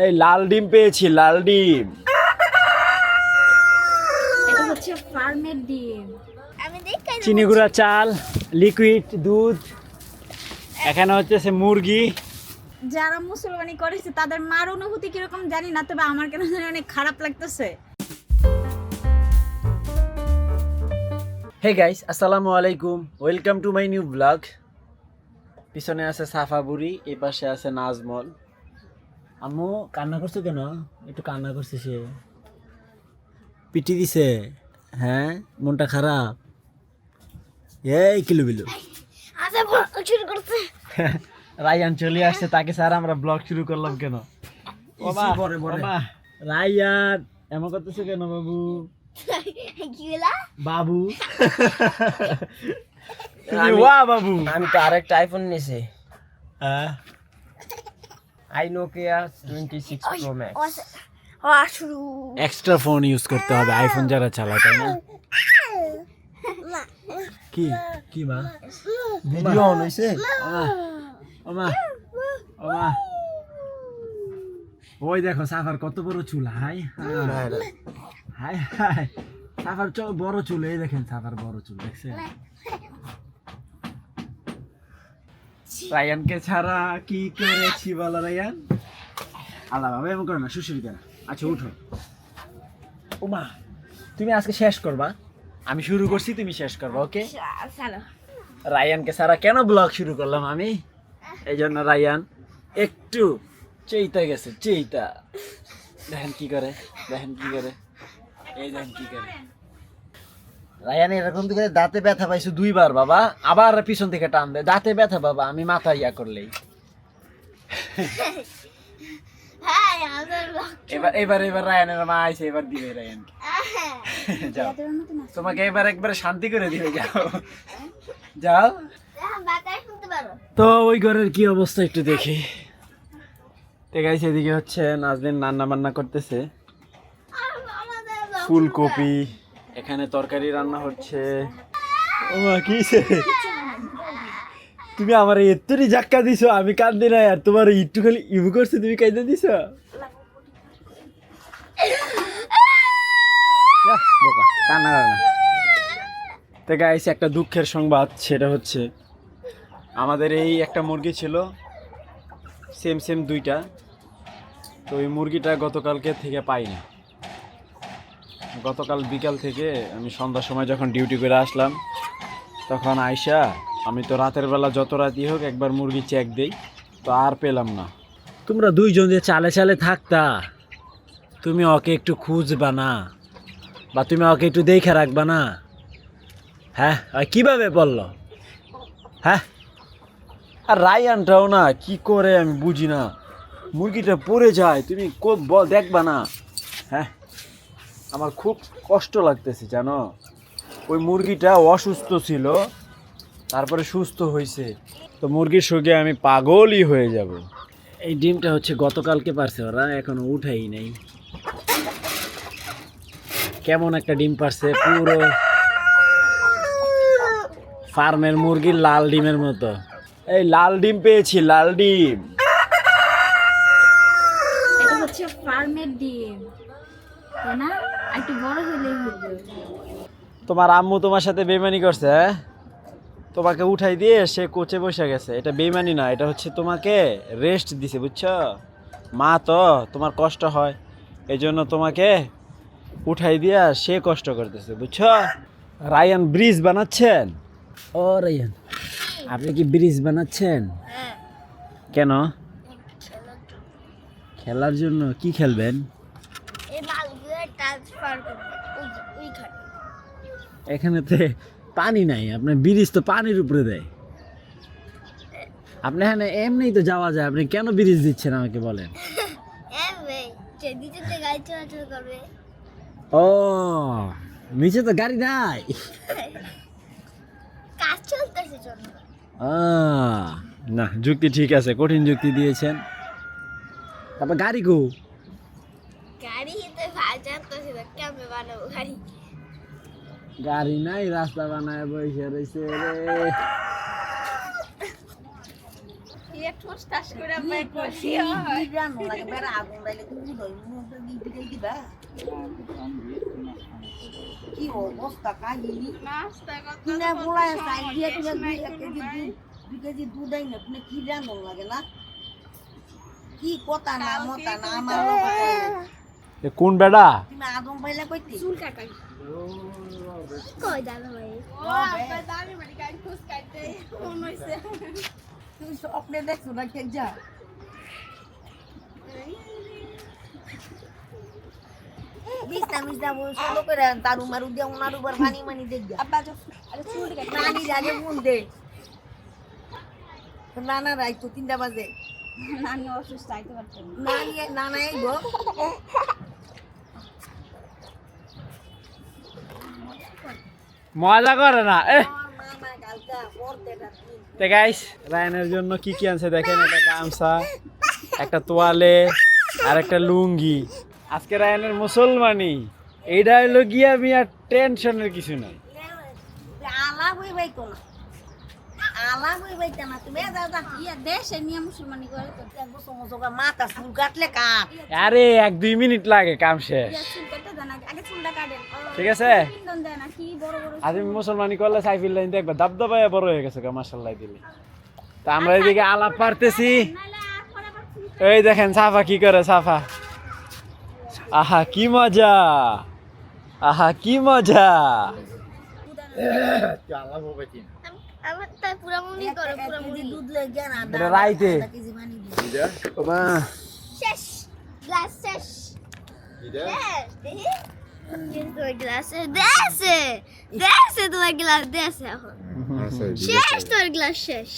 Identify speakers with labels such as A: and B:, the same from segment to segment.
A: এই লাল ডিম পেয়েছি লাল ডিম।
B: এটা হচ্ছে ফার্মের ডিম।
C: আমি দেখাই
A: চিনি গুঁড়া চাল লিকুইড দুধ। এখানে হচ্ছে সে মুরগি।
B: যারা মুসলমানি করেছে তাদের মার অনুভূতি কীরকম জানি না তবে আমার কেন জানি অনেক খারাপ লাগতেছে।
A: হে গাইস আসসালামু আলাইকুম। Welcome to my new blog পিছনে আছে সাফা বুড়ি এই পাশে আছে নাজমল। আম্মু কান্না করছ কেন? একটু কান্না করছে সে। পিটি দিছে। হ্যাঁ? মনটা খারাপ? এই কিলো বিলু।
C: শুরু করছে।
A: রায়ান চলে আসছে তাকে স্যার আমরা ব্লগ শুরু করলাম কেন? রায়ান এমন করতেছে কেন বাবু? বাবু। বাবু।
D: আমি তো আরেকটা আইফোন নিয়েছি
A: হ্যাঁ?
D: I Nokia twenty six pro max
A: extra phone use করতে হবে আইফোন যারা চালায় তাই না? কি? কি মা?
D: ভিডিও অন হয়েছে
A: ওমা ওমা ওমা ওই দেখো সাফার কত বড় চুল হাই হাই হাই। সাফার চ বড় চুল এই দেখেন সাফার বড় চুল দেখছেন? রায়ানকে ছাড়া কি করেছি বলো রায়ান? আল্লাহ বাবা এমন করো না সুশীল আচ্ছা উঠো। ওমা তুমি আজকে শেষ করবা? আমি শুরু করছি তুমি শেষ করবা ওকে? রায়ানকে ছাড়া কেন ব্লগ শুরু করলাম আমি? এই জন্য রায়ান একটু চেইতা গেছে চেইতা দেখেন কি করে দেখেন কি করে। এই দেখেন কি করে। রায়ান এরকম থেকে দাঁতে ব্যথা পাইছো দুইবার বাবা। আবার পিছন থেকে টান দেয়। দাঁতে ব্যথা বাবা। আমি মাথা ইয়া করলেই।
C: হ্যাঁ।
A: এবার এবার এবার রায়ানের মা আইছে এবার দিবে রায়ানকে। যাও। তোমাকে এবার একবারে শান্তি করে দিবে যাও। যাও।
C: হ্যাঁ, বাতাস শুনতে পারো।
A: তো ওই ঘরের কি অবস্থা একটু দেখি। দেখাইছে এদিকে হচ্ছে নাজদিন রান্না বান্না করতেছে ফুলকপি। এখানে তরকারি রান্না হচ্ছে। ও কিসে তুমি আমার এত্তরি ধাক্কা দিছো, আমি কান্দি না আর তোমার একটু খালি ইউ করছে, তুমি কাইদে দিছো? তো গাইছে একটা দুঃখের সংবাদ, সেটা হচ্ছে, আমাদের এই একটা মুরগি ছিল সেম সেম দুইটা, তো ওই মুরগিটা গতকালকে থেকে পাইনি। গতকাল বিকাল থেকে আমি সন্ধ্যার সময় যখন ডিউটি করে আসলাম, তখন আয়সা আমি তো রাতের বেলা যত রাতই হোক একবার মুরগি চেক দেই, তো আর পেলাম না। তোমরা দুইজন যে চালে চালে থাকতা, তুমি ওকে একটু খুঁজবা না, বা তুমি ওকে একটু দেখে রাখবা না। হ্যাঁ আর কীভাবে বলল? হ্যাঁ? আর রায়ানটাও না, কি করে আমি বুঝি না। মুরগিটা পড়ে যায়, তুমি দেখবা না। হ্যাঁ? আমার খুব কষ্ট লাগতেছে জানো? ওই মুরগিটা অসুস্থ ছিল তারপরে সুস্থ হয়েছে তো মুরগির সঙ্গে আমি পাগলই হয়ে যাব। এই ডিমটা হচ্ছে গতকালকে পারছে ওরা এখনও উঠাই নাই। কেমন একটা ডিম পারছে পুরো ফার্মের মুরগির লাল ডিমের মতো। এই লাল ডিম পেয়েছি লাল ডিম।
B: এটা হচ্ছে ফার্মের ডিম তাই না? একটু বড় হলেই হবে
A: তোমার আম্মু তোমার সাথে বেমানি করছে হ্যাঁ? তোমাকে উঠাই দিয়ে সে কোচে বসে গেছে। এটা বেমানি না এটা হচ্ছে তোমাকে রেস্ট দিছে বুঝছ? মা তো তোমার কষ্ট হয় এই জন্য তোমাকে উঠাই দিয়া সে কষ্ট করতেছে বুঝছ? রায়ান ব্রিজ বানাচ্ছেন? ও রায়ান আপনি কি ব্রিজ বানাচ্ছেন?
C: হ্যাঁ।
A: কেন? খেলার জন্য কি খেলবেন?
C: ট্রান্সফার করবে। ওই ওইখানে।
A: এখানে তো পানি নাই আপনার ব্রিজ তো পানির উপরে দেয়। আপনি এখানে এমনি তো যাওয়া যায় আপনি কেন ব্রিজ দিচ্ছেন আমাকে বলেন? ও নিচে তো গাড়ি নাই। না যুক্তি ঠিক আছে কঠিন যুক্তি দিয়েছেন। তারপর গাড়ি কো?
C: গাড়ি গাড়ি
A: নাই রাস্তা বানায় বসে রয়েছে রে।
E: কি কি অবস্থা কাহিনী? কেজি দুধ তুমি লাগে না? কথা না মতা না আমার।
A: এ কোন বেড়া
E: তুমি আদম পাইলা কইতে
C: চুল কাটাই কই দাদা ভাই ও আপনার দামি মানে গাড়ি খুশ কাটতে মন হইছে
E: তুমি স্বপ্নে দেখছ না কে যা বিছনা মিছনা বল সলো করে তারু মারু দিয়ে উনার উপর পানি মানি দেখ যা
B: আব্বা যখন আরে চুল কাটে
E: নানি রাগে ফোন দে নানা রাই তো তিনটা বাজে
B: নানি অসুস্থ আইতে পারতেন না।
E: নানি নানা আইব
A: মজা করে না। এ। গাইস রায়নের জন্য কি কি আনছে দেখেন একটা গামছা একটা তোয়ালে আর একটা লুঙ্গি। আজকে রায়নের মুসলমানি। এইটা হইল গিয়া মিয়া টেনশনের কিছু নাই। আরে এক দুই মিনিট লাগে কাম শেষ। ঠিক আছে?
B: পিন্দন দেয় না কি বড় বড়
A: আজ আমি মুসলমানি করলে সাইফিল লাইন দেখবে দাবদাবায় বড় হয়ে গেছে মাসাল্লাহ দিলে। তা আমরা এদিকে আলাপ পারতেছি এই দেখেন সাফা কি করে সাফা? আহা কি মজা। আহা কি মজা।
C: মনি মনি
A: রাইতে।
C: শেষ গ্লাস শেষ। শেষ দেখি। তোমার গ্লাস দেশে দেশে তোমার গ্লাস দেশে এখন শেষ তোর গ্লাস শেষ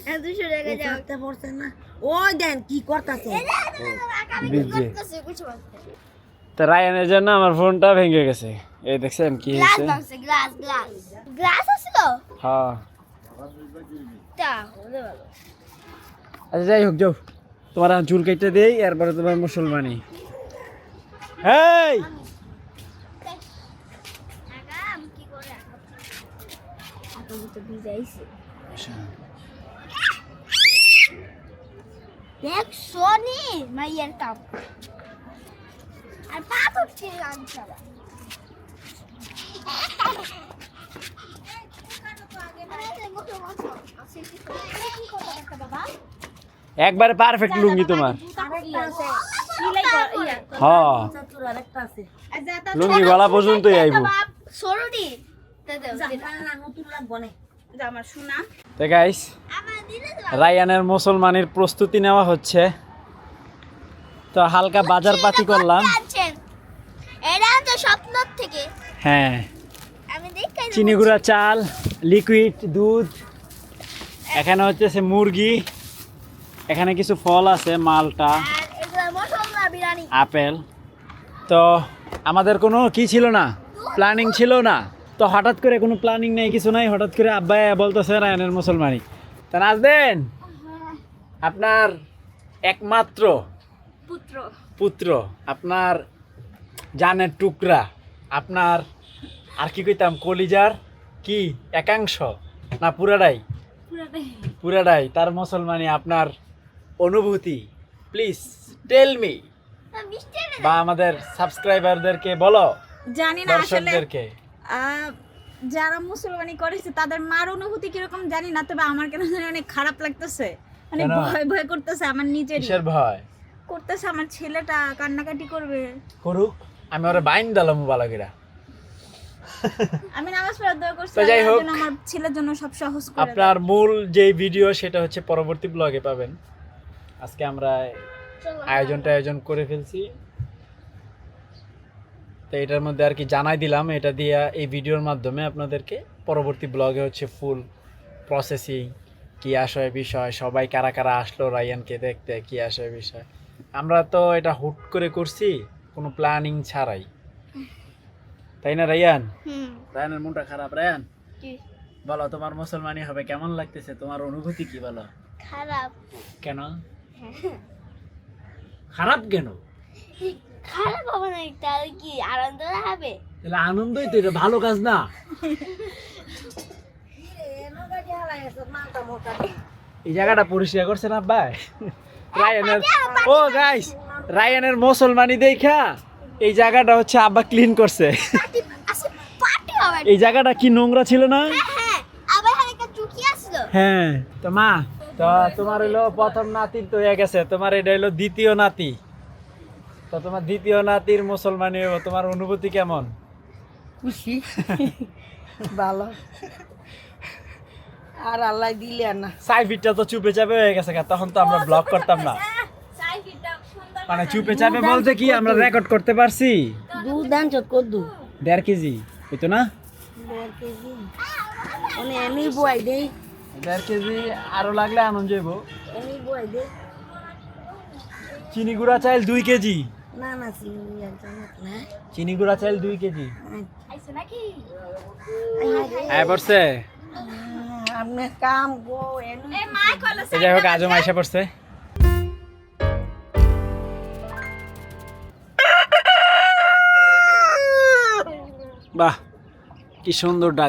C: এখন দুশো টাকা
E: করতে পড়ছে না ওই দেন কি করতেছে
A: তো রায়ানের জন্য আমার ফোনটা ভেঙে গেছে এই দেখছেন কি
C: গ্লাস
A: হয়েছে
C: গ্লাস গ্লাস গ্লাস আসছিল
A: হ্যাঁ
C: তা হলে ভালো
A: আচ্ছা যাই হোক যাও তোমার চুল কেটে দেই এরপরে তোমার মুসলমানি হেই
C: টাকা আমি কি করে টাকা তো ভিজাইছি দেখ সোনি মাইয়ের কাপ। আর পাথর ছিল আনছে
A: একবারে পারফেক্ট লুঙ্গি তোমার।
B: ইয়া।
A: হ্যাঁ।
B: তা
A: লুঙ্গি গলা পর্যন্তই আইব।
C: সরুটি
E: যা, না, না, নতুন লাগবো না।
B: যা আমার শোনা
A: তো গাইস রায়ানের মুসলমানের প্রস্তুতি নেওয়া হচ্ছে। তো হালকা বাজার পাতি করলাম।
C: এটা তো স্বপ্ন থেকে।
A: হ্যাঁ। চিনি গুঁড়া চাল লিকুইড দুধ। এখানে হচ্ছে সে মুরগি। এখানে কিছু ফল আছে মালটা।
C: আর এগুলো মশলা বিরিয়ানি।
A: আপেল। তো আমাদের কোনো কি ছিল না? প্ল্যানিং ছিল না? তো হঠাৎ করে কোনো প্ল্যানিং নেই কিছু নাই হঠাৎ করে আব্বাই বলতেছে রায়নের মুসলমানি তা নাচবেন আপনার একমাত্র
B: পুত্র।
A: পুত্র আপনার জানের টুকরা আপনার আর কি কইতাম কলিজার কি একাংশ না পুরাটাই?
B: পুরাটাই।
A: তার মুসলমানি আপনার অনুভূতি। প্লিজ টেল মি বা আমাদের সাবস্ক্রাইবারদেরকে বলো
B: জানি না আসলে যারা মুসলমানি করেছে তাদের মার অনুভূতি কীরকম জানি না তবে আমার কেন জানি অনেক খারাপ লাগতেছে। মানে ভয় ভয় করতেছে আমার নিজের
A: ভয়?
B: করতেছে আমার ছেলেটা কান্নাকাটি করবে।
A: করুক আমি ওরা বাইন দিলাম বালাগিরা
B: আমি নামাজ পড়ার দোয়া করছি
A: যাই হোক,
B: আমার ছেলের জন্য সব সহজ করে
A: আপনার মূল যে ভিডিও সেটা হচ্ছে পরবর্তী ব্লগে পাবেন। আজকে আমরা আয়োজনটা আয়োজন করে ফেলছি। তো এটার মধ্যে আর কি জানাই দিলাম। এটা দিয়ে এই ভিডিওর মাধ্যমে আপনাদেরকে পরবর্তী ব্লগে হচ্ছে ফুল প্রসেসিং কি আসয় বিষয় সবাই কারা কারা আসলো রায়ানকে দেখতে কি আসয় বিষয়। আমরা তো এটা হুট করে করছি কোনো প্ল্যানিং ছাড়াই। তাই না রায়ান? রায়ানের মনটা খারাপ রায়ান? বলো তোমার মুসলমানি হবে কেমন লাগতেছে? তোমার অনুভূতি কি বলো?
C: খারাপ।
A: কেন? খারাপ কেন?
C: খারাপ হবে না তাহলে কি আনন্দ হবে?
A: তাহলে আনন্দই তো এটা ভালো কাজ না। এই জায়গাটা পরিষ্কার করছে না ভাই রায়ানের ও গাইস রায়ানের মুসলমানি দেখা এই জায়গাটা হচ্ছে আব্বা ক্লিন করছে।
C: হবে।
A: এই জায়গাটা কি নোংরা ছিল না?
C: হ্যাঁ আসলো।
A: হ্যাঁ তো মা তো তোমার হইল প্রথম নাতি তো হয়ে গেছে তোমার এটা হইল দ্বিতীয় নাতি। তো তোমার দ্বিতীয় নাতির মুসলমানি হইব তোমার অনুভূতি কেমন?
E: খুশি। ভালো। আর আল্লাহ দিলে আর না।
A: সাইফিটটা তো চুপে চাপে হয়ে গেছে তখন তো আমরা ব্লগ করতাম না। মানে চুপে চাপে বলতে কি আমরা রেকর্ড করতে পারছি?
E: দুধ আনছ কদ্দু।
A: দেড় কেজি হইতো না?
E: দেড় কেজি। মানে এমনি বয় দেই।
A: দেড় কেজি আরও লাগলে আনন্দ যাইব
E: এমনি বয় দেই।
A: চিনি গুঁড়া চাইল দুই কেজি।
E: না না চিনি একজন না।
A: চিনি গুঁড়া চাইল দুই কেজি।
B: আইছে নাকি?
A: আয় পড়ছে।
E: আপনি কাম গো
B: এ মা
A: যাই হোক আজও মাইসা পড়ছে। বাহ কি সুন্দর ডাক